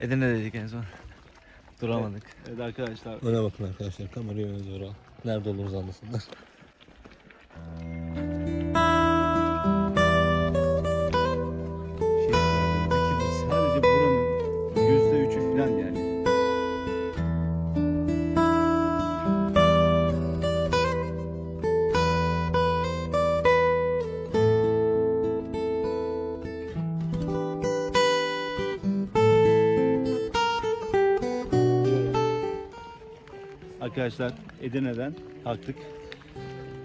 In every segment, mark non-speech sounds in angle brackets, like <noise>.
Edirne dedik en son. Duramadık. Evet arkadaşlar. Öne bakın arkadaşlar. Kamerayı öne doğru al. Nerede olduğumuzu anlasınlar. Arkadaşlar Edirne'den kalktık.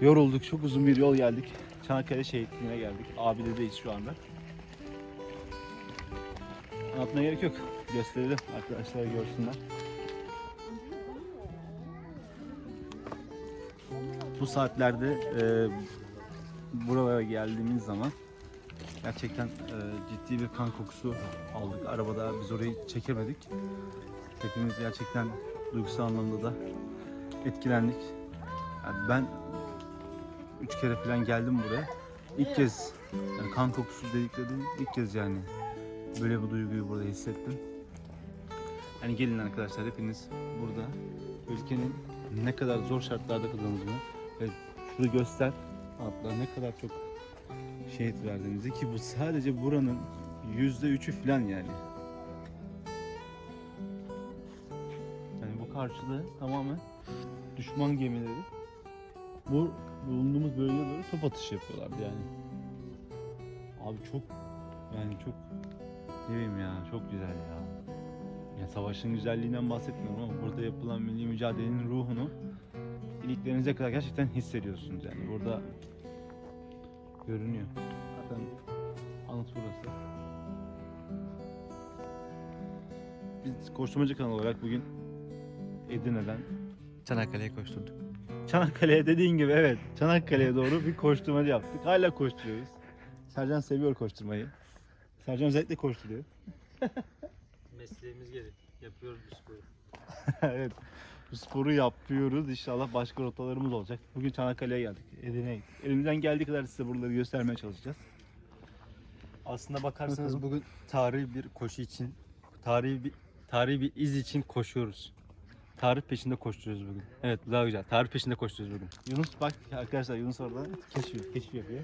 Yorulduk. Çok uzun bir yol geldik. Çanakkale şehitliğine geldik. Abidedeyiz şu anda. Anlatmaya gerek yok. Gösterelim arkadaşlar görsünler. Bu saatlerde e, buralara geldiğimiz zaman gerçekten e, ciddi bir kan kokusu aldık. Arabada biz orayı çekemedik. Hepimiz gerçekten duygusal anlamda da etkilendik. Yani ben üç kere falan geldim buraya. İlk kez yani kan kokusu dedikleri ilk kez yani böyle bir duyguyu burada hissettim. Yani gelin arkadaşlar hepiniz burada ülkenin ne kadar zor şartlarda kazandığını ve şurada göster hatta ne kadar çok şehit verdiğinizi ki bu sadece buranın yüzde üçü falan yani. Yani bu karşıda tamamen düşman gemileri bu bulunduğumuz bölgeye doğru top atışı yapıyorlardı yani. Abi çok yani çok ne bileyim ya çok güzel ya. Ya savaşın güzelliğinden bahsetmiyorum ama burada yapılan milli mücadelenin ruhunu iliklerinize kadar gerçekten hissediyorsunuz yani. Burada görünüyor. Zaten anıt burası. Biz koşturmacı kanal olarak bugün Edirne'den Çanakkale'ye koşturduk. Çanakkale'ye dediğin gibi evet Çanakkale'ye doğru bir koşturmacı yaptık. Hala koşturuyoruz. Sercan seviyor koşturmayı. Sercan özellikle koşturuyor. <laughs> Mesleğimiz gereği. Yapıyoruz bu sporu. <laughs> evet. Bu sporu yapıyoruz. İnşallah başka rotalarımız olacak. Bugün Çanakkale'ye geldik. Edirne'ye gittik. Elimizden geldiği kadar size buraları göstermeye çalışacağız. Aslında bakarsanız bugün tarihi bir koşu için, tarihi bir tarihi bir iz için koşuyoruz. Tarih peşinde koşturuyoruz bugün. Evet daha güzel. Tarih peşinde koşturuyoruz bugün. Yunus bak arkadaşlar Yunus orada keşif, keşif yapıyor.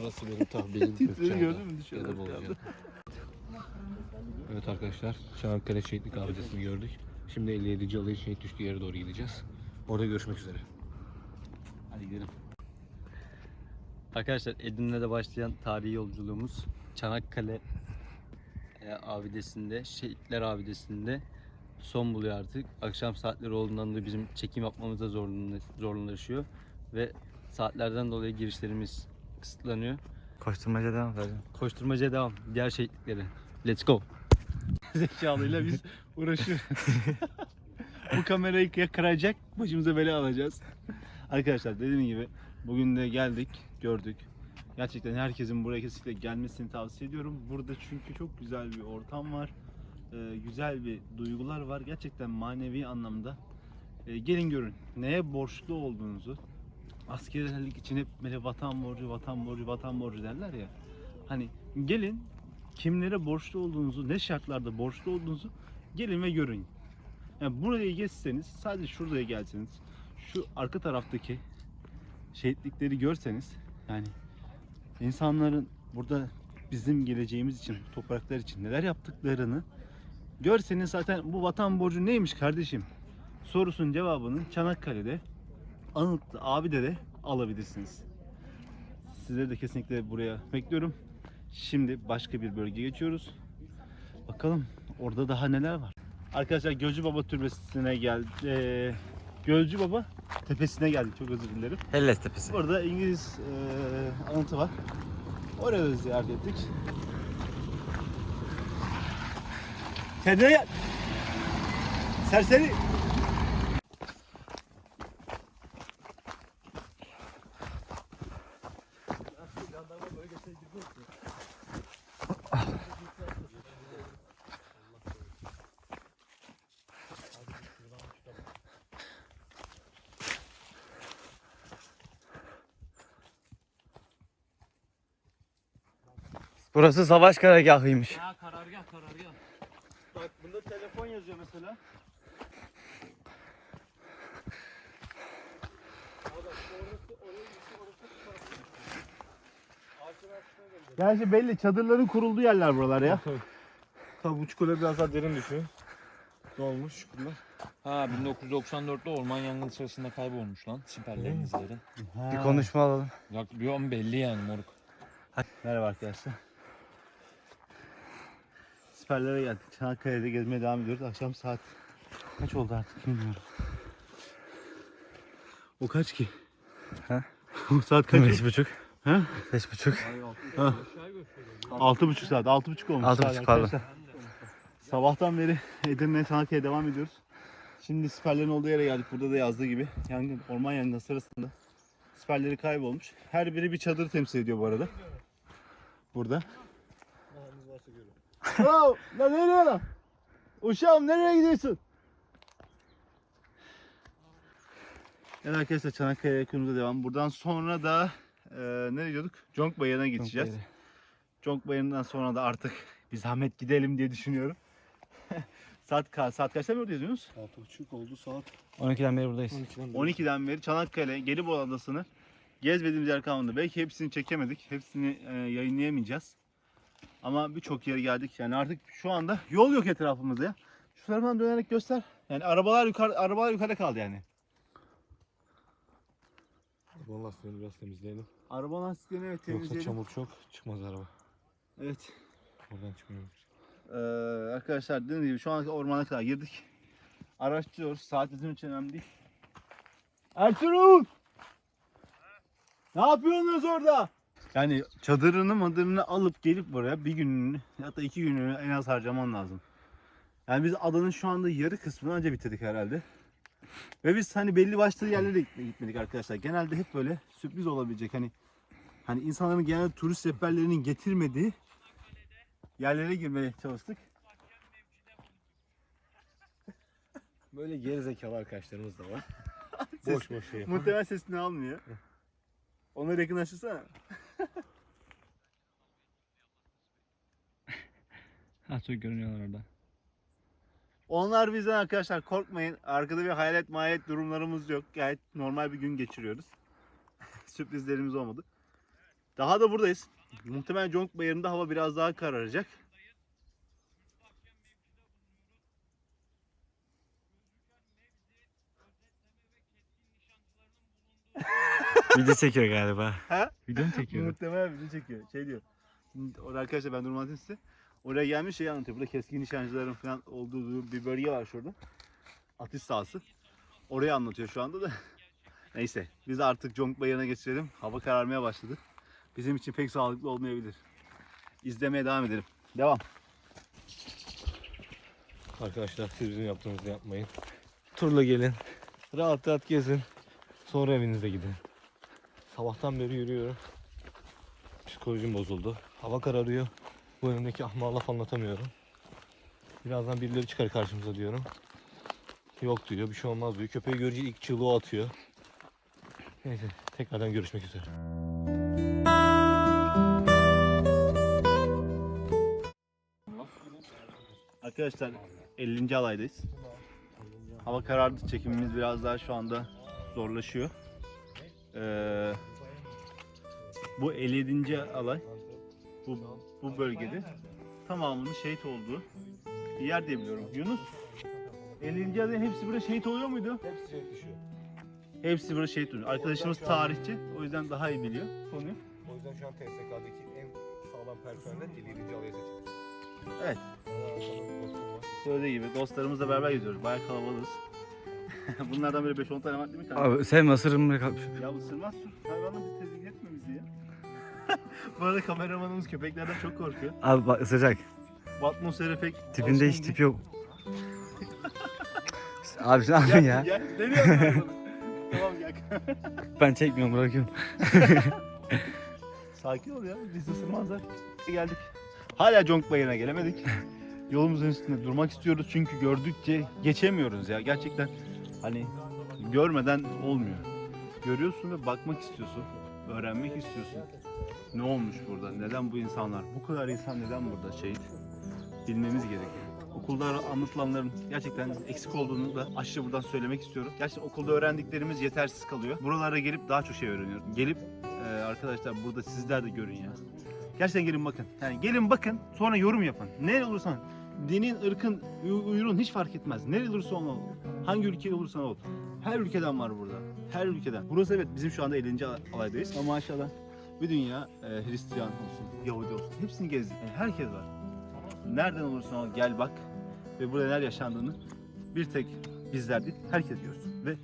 Orası benim tahminim. <laughs> Titreri gördün mü? Düşüyor. Evet arkadaşlar Çanakkale Şehitlik Abidesi'ni gördük. Şimdi 57. alayın şehit düştüğü yere doğru gideceğiz. Orada görüşmek üzere. Hadi gidelim. Arkadaşlar Edirne'de başlayan tarihi yolculuğumuz Çanakkale e, abidesinde, Şehitler abidesinde son buluyor artık. Akşam saatleri olduğundan da bizim çekim yapmamız da zorlanı- zorlaşıyor ve saatlerden dolayı girişlerimiz kısıtlanıyor. Koşturmaca devam sadece. Koşturmaca devam. Diğer şehitliklere. Let's go. <laughs> Zekalıyla biz uğraşıyoruz. <laughs> Bu kamerayı kıracak, başımıza bela alacağız. Arkadaşlar dediğim gibi bugün de geldik, gördük. Gerçekten herkesin buraya kesinlikle gelmesini tavsiye ediyorum. Burada çünkü çok güzel bir ortam var. Ee, güzel bir duygular var. Gerçekten manevi anlamda. Ee, gelin görün. Neye borçlu olduğunuzu. Askerlik için hep böyle vatan borcu, vatan borcu, vatan borcu derler ya. Hani gelin kimlere borçlu olduğunuzu, ne şartlarda borçlu olduğunuzu gelin ve görün. Yani buraya geçseniz, sadece şuraya gelseniz, şu arka taraftaki şehitlikleri görseniz, yani insanların burada bizim geleceğimiz için, topraklar için neler yaptıklarını görseniz zaten bu vatan borcu neymiş kardeşim? Sorusunun cevabını Çanakkale'de, Anıt'ta, Abi'de de alabilirsiniz. Sizleri de kesinlikle buraya bekliyorum. Şimdi başka bir bölge geçiyoruz. Bakalım orada daha neler var. Arkadaşlar Gölcü Baba Türbesi'ne geldik. Ee, Gölcü Baba Tepesi'ne geldik. Çok özür dilerim. Helles Tepesi. Orada İngiliz ee, anıtı var. Oraya ziyaret ettik. Kendine gel. Serseri. Burası savaş karargahıymış. Gerçi belli çadırların kurulduğu yerler buralar ya. Tabi bu çukurlar biraz daha derin düşüyor. Ne olmuş çukurlar? Ha 1994'te orman yangını sırasında kaybolmuş lan siperlerin izleri. Bir konuşma alalım. Ya bir an belli yani moruk. Merhaba arkadaşlar. Siperlere geldik. Çanakkale'de gezmeye devam ediyoruz. Akşam saat kaç oldu artık bilmiyorum. O kaç ki? Ha? <laughs> o saat kaç? Beş buçuk. Ha? Beş buçuk. Altı buçuk saat. Altı buçuk olmuş. Altı buçuk, pardon. Sabahtan beri Edirne Çanakkale'ye devam ediyoruz. Şimdi siperlerin olduğu yere geldik. Burada da yazdığı gibi yangın, orman yangını sırasında siperleri kaybolmuş. Her biri bir çadır temsil ediyor bu arada. Burada. Oh, lan nereye lan? Uşağım nereye gidiyorsun? Evet arkadaşlar Çanakkale yakınımıza devam. Buradan sonra da e, nereye gidiyorduk? Conk Bayırı'na geçeceğiz. Conk Bayırı'ndan sonra da artık <laughs> bir zahmet gidelim diye düşünüyorum. <laughs> saat, ka saat kaçta mı oradayız Yunus? 6.30 oldu saat. 12'den beri buradayız. 12'den beri Çanakkale, Gelibolu Adası'nı gezmediğimiz yer kalmadı. Belki hepsini çekemedik. Hepsini e, yayınlayamayacağız. Ama birçok yere geldik. Yani artık şu anda yol yok etrafımızda ya. Şu taraftan dönerek göster. Yani arabalar yukarı arabalar yukarıda kaldı yani. Arabanın lastiklerini biraz temizleyelim. Araba lastiklerini evet Yoksa temizleyelim. çamur çok çıkmaz araba. Evet. Oradan çıkmıyormuş. Ee, arkadaşlar dediğim gibi şu an ormana kadar girdik. Araştırıyoruz. Saat bizim için önemli değil. Ertuğrul! Ne yapıyorsunuz orada? Yani çadırını madırını alıp gelip buraya bir gününü hatta iki gününü en az harcaman lazım. Yani biz adanın şu anda yarı kısmını önce bitirdik herhalde. Ve biz hani belli başlı yerlere gitme- gitmedik arkadaşlar. Genelde hep böyle sürpriz olabilecek hani hani insanların genelde turist rehberlerinin getirmediği yerlere girmeye çalıştık. <laughs> Böyle gerizekalı arkadaşlarımız da var. <laughs> boş boş şey. Muhtemelen sesini almıyor. Onları yakınlaştırsana. <laughs> Ha çok görünüyorlar orada. Onlar bizden arkadaşlar korkmayın. Arkada bir hayalet mahalet durumlarımız yok. Gayet normal bir gün geçiriyoruz. <laughs> Sürprizlerimiz olmadı. Daha da buradayız. Muhtemelen Conk Bayırı'nda hava biraz daha kararacak. <laughs> Video çekiyor galiba. Ha? Video mu çekiyor? Muhtemelen bizi çekiyor. Şey diyor. Orada arkadaşlar ben durmadım size. Oraya gelmiş şey anlatıyor. Burada keskin nişancıların falan olduğu bir bölge var şurada. Atış sahası. Orayı anlatıyor şu anda da. <laughs> Neyse biz artık Conk Bayırı'na geçelim. Hava kararmaya başladı. Bizim için pek sağlıklı olmayabilir. İzlemeye devam edelim. Devam. Arkadaşlar siz bizim yaptığınızı yapmayın. Turla gelin. Rahat rahat gezin. Sonra evinize gidin. Sabahtan beri yürüyorum. Psikolojim bozuldu. Hava kararıyor. Bu önümdeki ahmağa laf anlatamıyorum. Birazdan birileri çıkar karşımıza diyorum. Yok diyor bir şey olmaz diyor. Köpeği görünce ilk çığlığı atıyor. Neyse tekrardan görüşmek üzere. Arkadaşlar 50. alaydayız. Hava karardı. Çekimimiz biraz daha şu anda zorlaşıyor. Ee, bu 57. alay. Bu, bu bölgede tamamının şehit olduğu bir yer diye biliyorum. Yunus 50. alayın hepsi burada şehit oluyor muydu? Hepsi şey düşüyor. Hepsi burada şehit oluyor. Arkadaşımız tarihçi. O yüzden daha iyi biliyor konuyu. O yüzden şu an TSK'daki en sağlam personel 57. alaya seçildi. Evet. Söylediği gibi dostlarımızla beraber geziyoruz. Bayağı kalabalığız. <laughs> Bunlardan böyle 5-10 tane var değil mi? kanka? Abi sen nasırım mı kalmış? Ya ısırmaz sus. Hayvanla bizi tedirgin etme bizi ya. Bu arada kameramanımız köpeklerden çok korkuyor. Abi bak ısıracak. Bu atmosfere pek Tipinde hiç tip yok. Abi sen ne yapıyorsun ya? Sen bana? Tamam gel. Ben çekmiyorum bırakıyorum. <laughs> Sakin ol ya. Biz ısırmazlar. Geldik. Hala Conk Bayırı'na gelemedik. Yolumuzun üstünde durmak istiyoruz çünkü gördükçe geçemiyoruz ya. Gerçekten hani görmeden olmuyor. Görüyorsun ve bakmak istiyorsun. Öğrenmek istiyorsun. Ne olmuş burada? Neden bu insanlar? Bu kadar insan neden burada şehit? Bilmemiz gerekiyor. okulda anlatılanların gerçekten eksik olduğunu da aşırı buradan söylemek istiyorum. Gerçekten okulda öğrendiklerimiz yetersiz kalıyor. Buralara gelip daha çok şey öğreniyorum. Gelip e, arkadaşlar burada sizler de görün ya. Gerçekten gelin bakın. Yani gelin bakın sonra yorum yapın. Ne olursan dinin, ırkın, uy- uyurun hiç fark etmez. Nereli olursa ol. Hangi ülkede olursan ol. Her ülkeden var burada. Her ülkeden. Burası evet bizim şu anda 50. alaydayız ama maşallah bir dünya e, Hristiyan olsun, Yahudi olsun hepsini gezdik. Yani herkes var. Nereden olursan ol gel bak ve burada neler yaşandığını bir tek bizler değil herkes görsün. Ve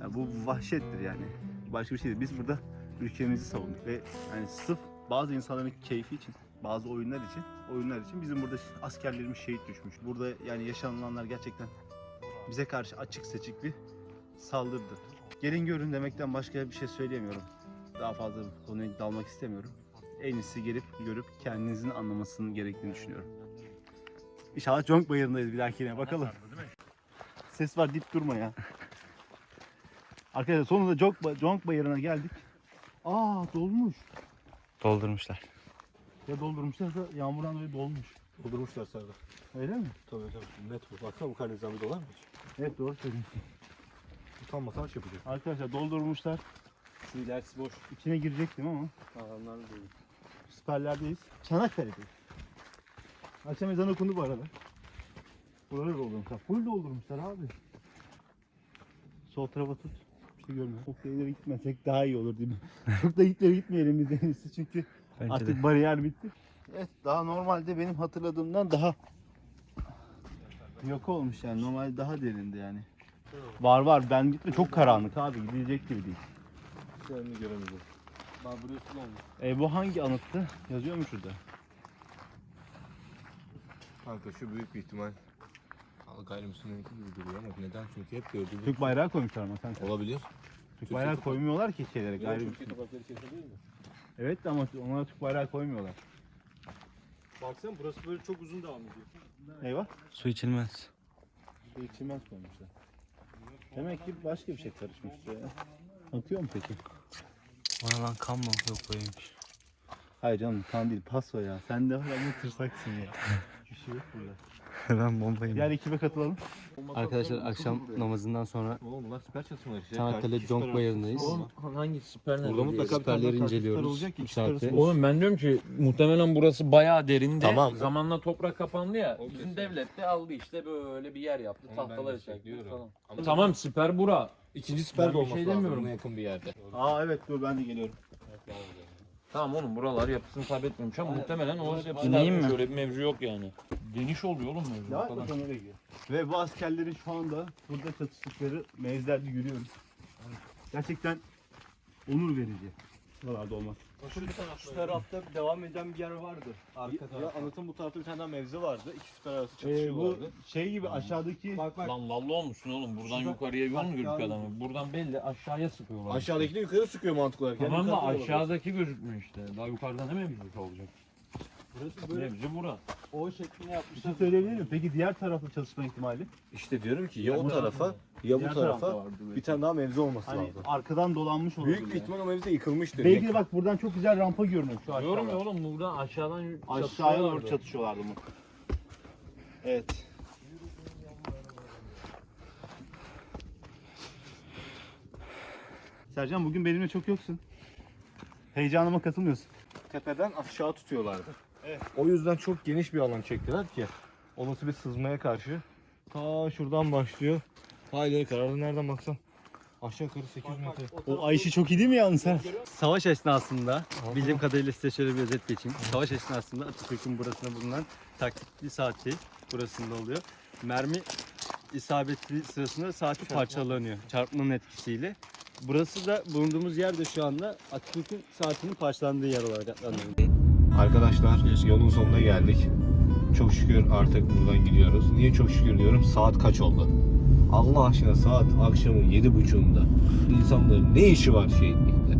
yani bu vahşettir yani. Başka bir şey değil. Biz burada ülkemizi savunduk ve yani sırf bazı insanların keyfi için, bazı oyunlar için, oyunlar için bizim burada askerlerimiz şehit düşmüş. Burada yani yaşanılanlar gerçekten bize karşı açık seçik bir saldırdı. Gelin görün demekten başka bir şey söyleyemiyorum. Daha fazla bu konuya dalmak istemiyorum. En iyisi gelip görüp kendinizin anlamasının gerektiğini düşünüyorum. İnşallah Conk Bayırı'ndayız bir dahakine bakalım. Ses var dip durma ya. Arkadaşlar sonunda Conk, Ba- Conk Bayırı'na geldik. Aa dolmuş. Doldurmuşlar. Ya doldurmuşlarsa yağmurdan dolayı dolmuş. Doldurmuşlar Serdar. Öyle mi? Tabii tabii. Net bu. Baksana bu kadar bir dolar mı? Evet doğru söylüyorsun. Utanmasa aç yapacak. Arkadaşlar doldurmuşlar. Şu ilerisi boş. İçine girecektim ama Adamlar da değil. Süperlerdeyiz. Çanakkale'deyiz. Akşam ezanı okundu bu arada. Buraları doldurmuşlar. Full doldurmuşlar abi. Sol tarafa tut. Bir şey görmüyorum. Çok da ileri gitmesek daha iyi olur değil mi? <laughs> Çok da ileri gitmeyelim biz en iyisi çünkü Bence artık de. bariyer bitti. Evet daha normalde benim hatırladığımdan daha yok olmuş yani. Normalde daha derindi yani. Var var ben gitme çok karanlık abi gidilecek gibi değil. Hiçbirini göremedim. Da olmuş. E bu hangi anıttı? Yazıyor mu şurada? Kanka şu büyük bir ihtimal Al gayrimüslimlik gibi duruyor ama neden? Çünkü hep gördüğümüz Türk bayrağı koymuşlar ama kanka. olabilir. Türk bayrağı koymuyorlar ki şeylere gayri. Türkiye toprakları içerisinde değil mi? Evet de ama onlara Türk bayrağı koymuyorlar. Baksana burası böyle çok uzun devam ediyor. Eyvah. Su içilmez. Şey çimens koymuşlar. Demek ki başka bir şey karışmış ya. Akıyor mu peki? Ona lan kan mı? Yok böyleymiş. Hayır canım kan değil paso ya. Sen de hala tırsaksın ya. <laughs> Bir şey yok burada. <laughs> ben bombayım. Diğer ekibe katılalım. Arkadaşlar akşam namazından sonra Oğlum bunlar süper çatışmalar işte. Çanakkale Conk Bayırı'ndayız. hangi siper nerede? Burada mutlaka bir tane Siperleri daha inceliyoruz. olacak ki, bu iki süper saatte. Oğlum ben diyorum ki muhtemelen burası bayağı derinde. Tamam. Zamanla toprak kapandı ya. Bizim devlet de aldı işte böyle bir yer yaptı. Tahtalar çekti diyorum. falan. Ama- Tamam siper bura. İkinci bir de olması şey lazım demiyorum. buna yakın bir yerde. Aa evet dur ben de geliyorum. Tamam oğlum buralar yapısını kaybetmemiş ama muhtemelen o yapısını İneyim mi? kaybetmiş. Öyle bir mevzu yok yani. Geniş oluyor oğlum mevzu. Ya o kadar. bakalım nereye gidiyor. Ve bu askerlerin şu anda burada çatıştıkları mevzilerde yürüyoruz. Gerçekten onur verici. Buralarda olmak. Şu tarafta devam eden bir yer vardı. Arka tarafta. Ya anıtın bu tarafta bir tane daha mevzi vardı. İki siper arası Ee, bu çatışıyorlardı. şey gibi aşağıdaki Bak bak. Lan lallı olmuşsun oğlum. Buradan Şurada- yukarıya yol Bak, mu gözüküyor yalnız- adamı? Buradan belli aşağıya sıkıyorlar. Aşağıdakini yukarı sıkıyor mantık olarak. Yani Tamam da yukarıda olabilir. aşağıdaki gözükmüyor işte. Daha yukarıda ne mevzusu olacak? Burası böyle Mevzu bura. O şeklinde bir yapmışlar. şey söyleyebilir miyim? Peki diğer tarafta çalışma ihtimali? İşte diyorum ki ya o tarafa ya bu Diğer tarafta tarafa vardı böyle. bir tane daha mevzi olması Hani lazım. arkadan dolanmış olabilir. Büyük bir ihtimal o mevzi de yıkılmıştır. Belki de bak buradan çok güzel rampa görünüyor şu Diyorum ya aşağıda. oğlum buradan aşağıdan Aşağıya doğru çatışıyorlardı. çatışıyorlardı mı? Evet. Sercan bugün benimle çok yoksun. Heyecanıma katılmıyorsun. Tepeden aşağı tutuyorlardı. O yüzden çok geniş bir alan çektiler ki olası bir sızmaya karşı ta şuradan başlıyor. Ta ileri kararlı nereden baksan aşağı yukarı 800 metre. O Ayşe çok iyi değil mi yalnız sen? Savaş esnasında bildiğim kadarıyla size şöyle bir özet geçeyim. Savaş esnasında Atatürk'ün burasında bulunan taktikli saati burasında oluyor. Mermi isabetli sırasında saati parçalanıyor çarpmanın etkisiyle. Burası da bulunduğumuz yer de şu anda Atatürk'ün saatinin parçalandığı yer olarak adlandırılıyor. Arkadaşlar yolun sonuna geldik. Çok şükür artık buradan gidiyoruz. Niye çok şükür diyorum? Saat kaç oldu? Allah aşkına saat akşamın yedi buçuğunda. İnsanların ne işi var şehitlikte?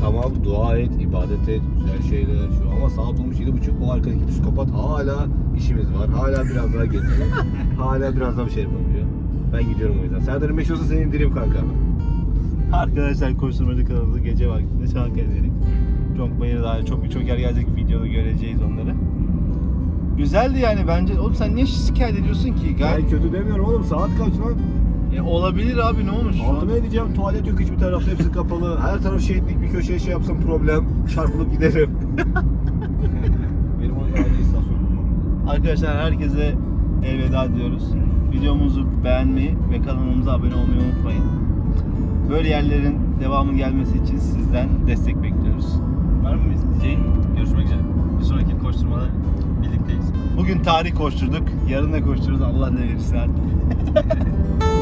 Tamam dua et, ibadet et, güzel şeyler şu ama saat olmuş yedi buçuk. O arkadaki psikopat hala işimiz var. Hala biraz daha gezelim. <laughs> hala biraz daha bir şey yapabiliyor. Ben gidiyorum o yüzden. Serdar'ın beş olsa seni indireyim kanka. Arkadaşlar koşturmacı kanalı gece vaktinde Çanakkale'deydik. Çok bayır daha çok birçok yer gelecek videoda göreceğiz onları. Güzeldi yani bence. Oğlum sen niye şikayet ediyorsun ki? Gayet Ben kötü demiyorum oğlum. Saat kaç lan? E, olabilir abi ne olmuş? Altıma edeceğim. Tuvalet yok hiçbir tarafta. Hepsi kapalı. Her taraf şehitlik. Bir köşeye şey yapsam problem. Çarpılıp giderim. <laughs> Benim o acil istasyon. Arkadaşlar herkese elveda diyoruz. Videomuzu beğenmeyi ve kanalımıza abone olmayı unutmayın. Böyle yerlerin devamı gelmesi için sizden destek bekliyoruz. Var mı diyeceğin? Görüşmek üzere. Bir sonraki koşturmada birlikteyiz. Bugün tarih koşturduk. Yarın da koştururuz Allah ne verirse artık. <laughs>